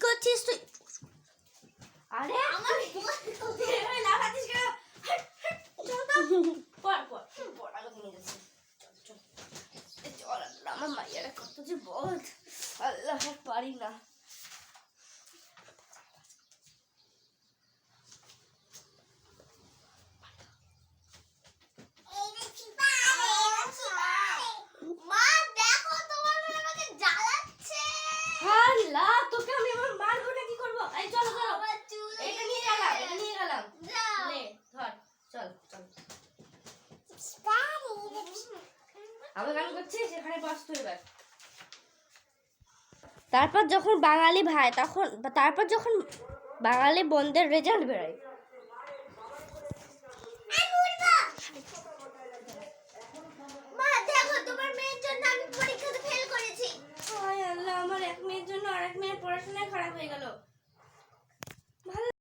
করছিস তুই? আরে আমার লাগাতিস কেন? চল তো। পর পর পর আগে আমার মাইয়ারা কত যে বল। আল্লাহ পারি না। নিয়ে গেলাম যাও নে ধর চল চল। আবার গান করছিস? সেখানে বস তুই এবার। তারপর যখন বাঙালি ভাই তখন তারপর যখন বাঙালি বোনদের রেজাল্ট বেরোয়।